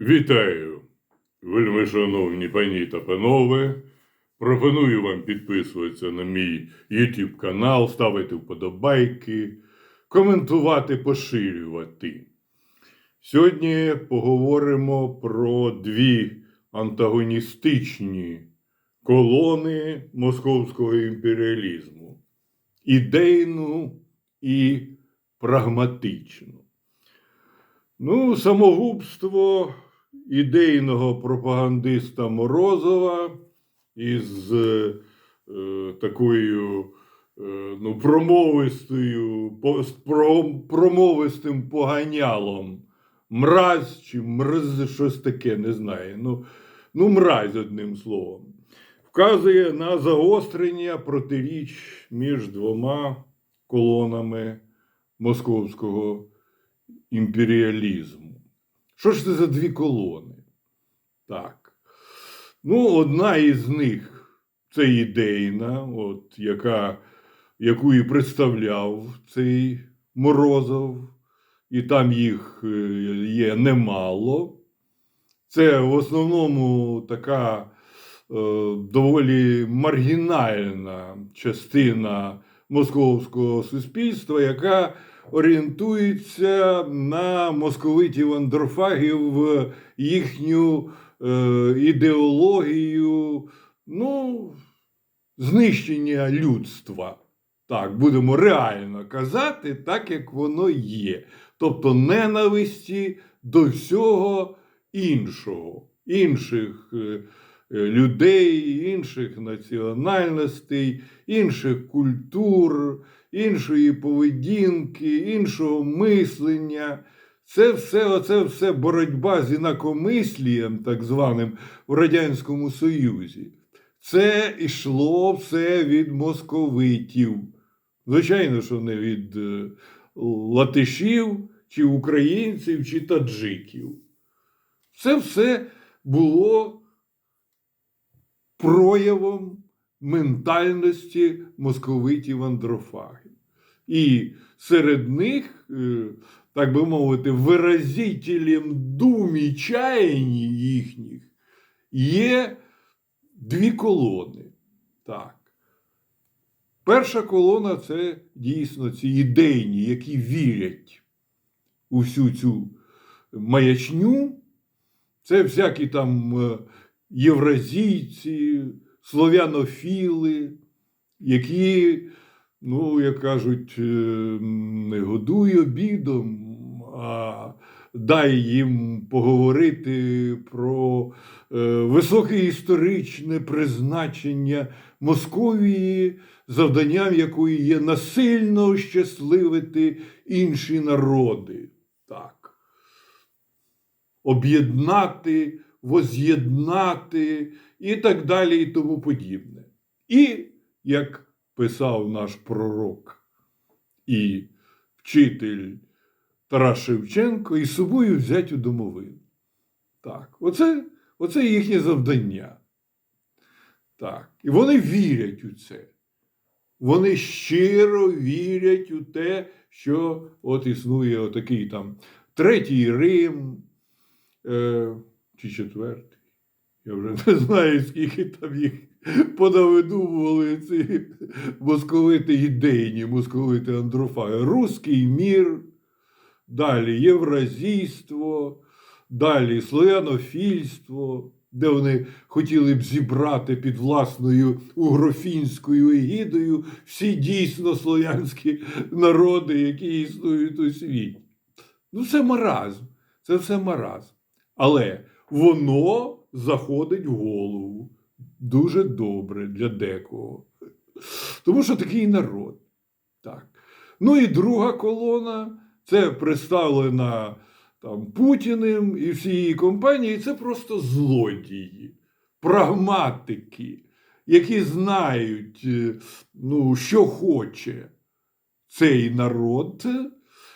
Вітаю, вельми шановні пані та панове. Пропоную вам підписуватися на мій YouTube канал, ставити вподобайки, коментувати, поширювати. Сьогодні поговоримо про дві антагоністичні колони московського імперіалізму: ідейну і прагматичну. Ну, самогубство ідейного пропагандиста Морозова із е, такою е, ну, промовистою, по- про- промовистим поганялом. Мразь чи мрз, щось таке, не знаю. Ну, ну, мразь одним словом. Вказує на загострення протиріч між двома колонами московського імперіалізму. Що ж це за дві колони? Так. Ну, одна із них це ідейна, от, яка, яку і представляв цей Морозов, і там їх е, є немало. Це в основному така е, доволі маргінальна частина московського суспільства, яка орієнтується на московитів андрофагів, їхню е, ідеологію, ну, знищення людства. Так, будемо реально казати, так як воно є. Тобто ненависті до всього іншого, інших е, е, людей, інших національностей, інших культур, іншої поведінки, іншого мислення. Це все, оце все боротьба з інакомислієм, так званим в Радянському Союзі. Це йшло все від московитів. Звичайно, що не від е, латишів, чи українців, чи таджиків. Це все було проявом ментальності московитів андрофагів. І серед них, е, так би мовити, виразителем дум і чаянь їхніх є дві колони. Так. Перша колона це дійсно ці ідейні, які вірять у всю цю маячню. Це всякі там е, євразійці, слов'янофіли, які, ну, як кажуть, е, не годуй обідом, а дай їм поговорити про е, високе історичне призначення Московії, завданням якої є насильно ощасливити інші народи. Так. Об'єднати, воз'єднати і так далі, і тому подібне. І, як писав наш пророк і вчитель Тарас Шевченко, і з собою взять у домовину. Так, оце, оце їхнє завдання. Так. І вони вірять у це. Вони щиро вірять у те, що от існує отакий там третій Рим е, чи четвертий. Я вже не знаю, скільки там їх понавидумували ці московити ідейні, московити андрофаги. Руський мір, далі євразійство, далі славянофільство, де вони хотіли б зібрати під власною угрофінською егідою всі дійсно слов'янські народи, які існують у світі. Ну, це маразм, це все маразм. Але воно заходить в голову дуже добре для декого. Тому що такий народ. Так. Ну і друга колона це представлена там, Путіним і всієї компанії. Це просто злодії, прагматики, які знають, е, ну, що хоче цей народ,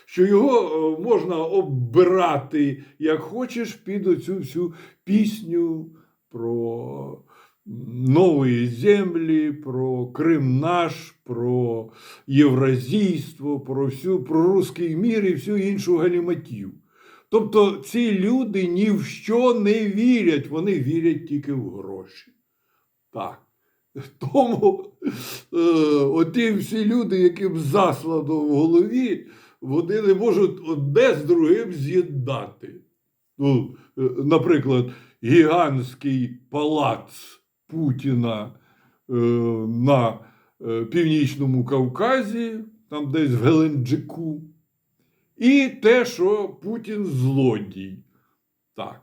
що його е, можна оббирати як хочеш під оцю всю пісню про нові землі, про Крим наш, про євразійство, про всю про руський мір і всю іншу галіматів. Тобто ці люди ні в що не вірять, вони вірять тільки в гроші. Так. Тому е, оті всі люди, яким заслано в голові, вони не можуть одне з другим з'єднати. Ну, е, наприклад, гігантський палац Путіна е, на е, Північному Кавказі, там десь в Геленджику, і те, що Путін злодій. Так.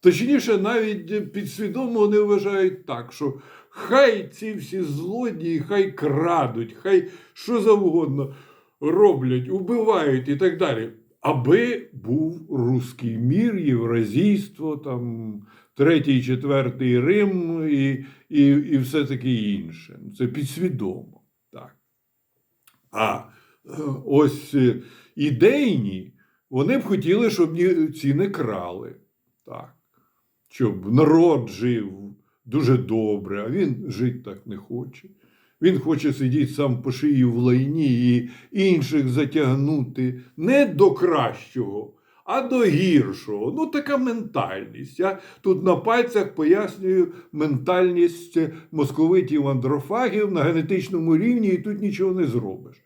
Точніше, навіть підсвідомо вони вважають так, що хай ці всі злодії, хай крадуть, хай що завгодно роблять, убивають і так далі. Аби був руський мір, євразійство, там, третій, четвертий Рим і, і, і все таке інше. Це підсвідомо. Так. А е, ось е, ідейні, вони б хотіли, щоб ці не крали. Так. Щоб народ жив дуже добре, а він жити так не хоче. Він хоче сидіти сам по шиї в лайні і інших затягнути не до кращого, а до гіршого. Ну, така ментальність. Я тут на пальцях пояснюю ментальність московитів андрофагів на генетичному рівні, і тут нічого не зробиш.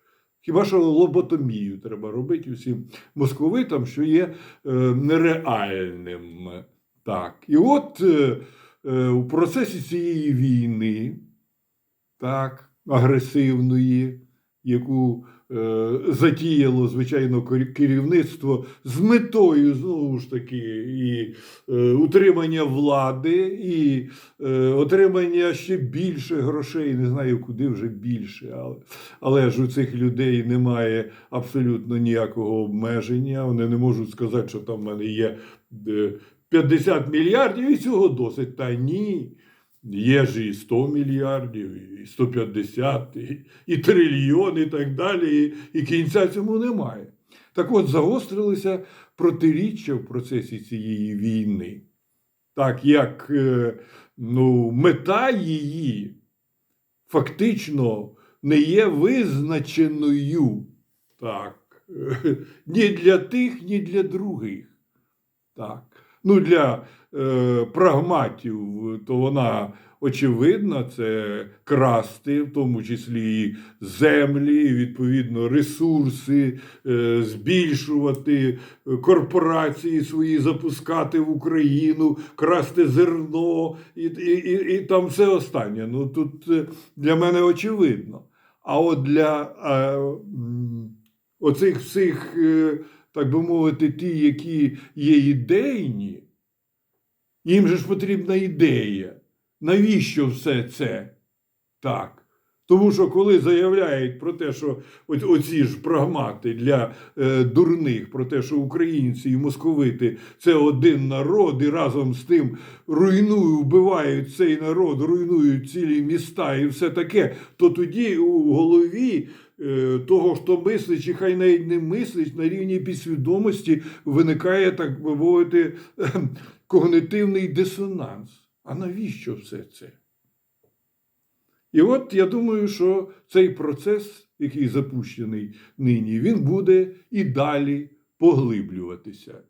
Хіба що лоботомію треба робити усім московитам, що є е, нереальним. Так. І от е, е, у процесі цієї війни, так, агресивної, яку е, затіяло, звичайно, керівництво з метою, знову ж таки, і е, утримання влади, і е, отримання ще більше грошей, не знаю, куди вже більше, але, але ж у цих людей немає абсолютно ніякого обмеження. Вони не можуть сказати, що там в мене є е, 50 мільярдів і цього досить. Та ні. Є ж і 100 мільярдів, і 150, і, і трильйон, і так далі, і, і кінця цьому немає. Так от загострилися протиріччя в процесі цієї війни. Так як е, ну, мета її фактично не є визначеною так, ні для тих, ні для других. Так. Ну, для е, прагматів, то вона очевидна, це красти, в тому числі і землі, і, відповідно, ресурси, е, збільшувати е, корпорації свої, запускати в Україну, красти зерно і, і, і, і там все останнє. Ну, тут е, для мене очевидно. А от для е, оцих всіх. Е, так би мовити, ті, які є ідейні, їм же ж потрібна ідея. Навіщо все це? Так. Тому що коли заявляють про те, що оці ж прагмати для е, дурних, про те, що українці і московити це один народ, і разом з тим руйнують, вбивають цей народ, руйнують цілі міста і все таке, то тоді у голові того, хто мислить, чи хай навіть не мислить, на рівні підсвідомості виникає, так би мовити, когнитивний дисонанс. А навіщо все це? І от я думаю, що цей процес, який запущений нині, він буде і далі поглиблюватися.